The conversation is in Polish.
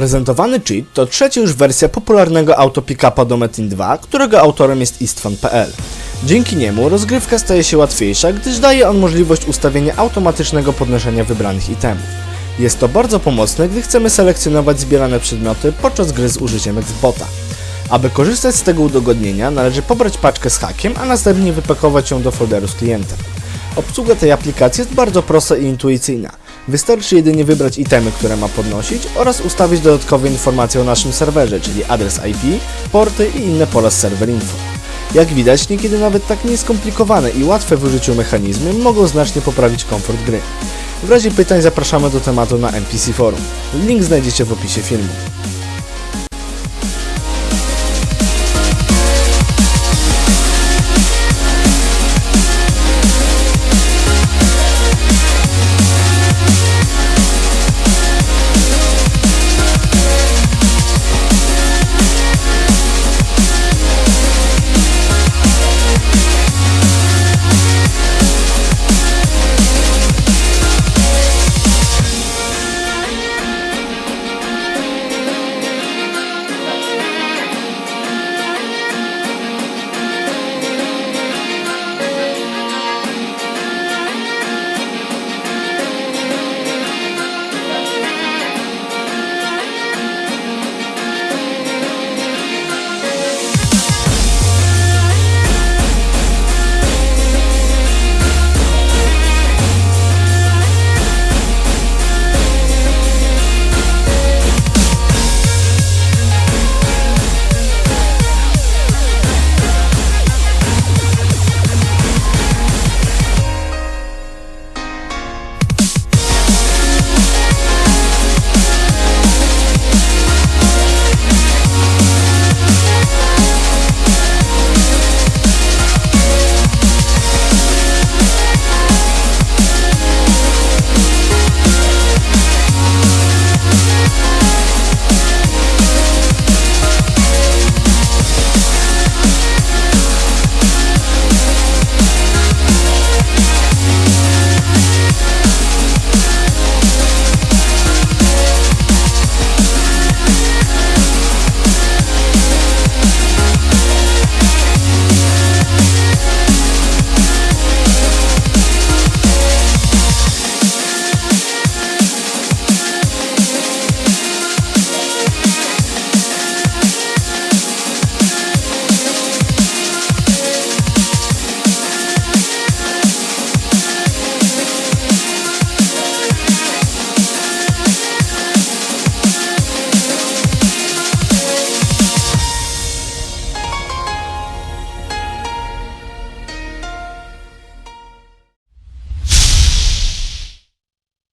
Prezentowany cheat to trzecia już wersja popularnego autopickupa do Metin 2, którego autorem jest istvan.pl. Dzięki niemu rozgrywka staje się łatwiejsza, gdyż daje on możliwość ustawienia automatycznego podnoszenia wybranych itemów. Jest to bardzo pomocne, gdy chcemy selekcjonować zbierane przedmioty podczas gry z użyciem Xbota. Aby korzystać z tego udogodnienia, należy pobrać paczkę z hakiem, a następnie wypakować ją do folderu z klientem. Obsługa tej aplikacji jest bardzo prosta i intuicyjna. Wystarczy jedynie wybrać itemy, które ma podnosić oraz ustawić dodatkowe informacje o naszym serwerze, czyli adres IP, porty i inne pola z server info. Jak widać, niekiedy nawet tak nieskomplikowane i łatwe w użyciu mechanizmy mogą znacznie poprawić komfort gry. W razie pytań zapraszamy do tematu na NPC Forum. Link znajdziecie w opisie filmu.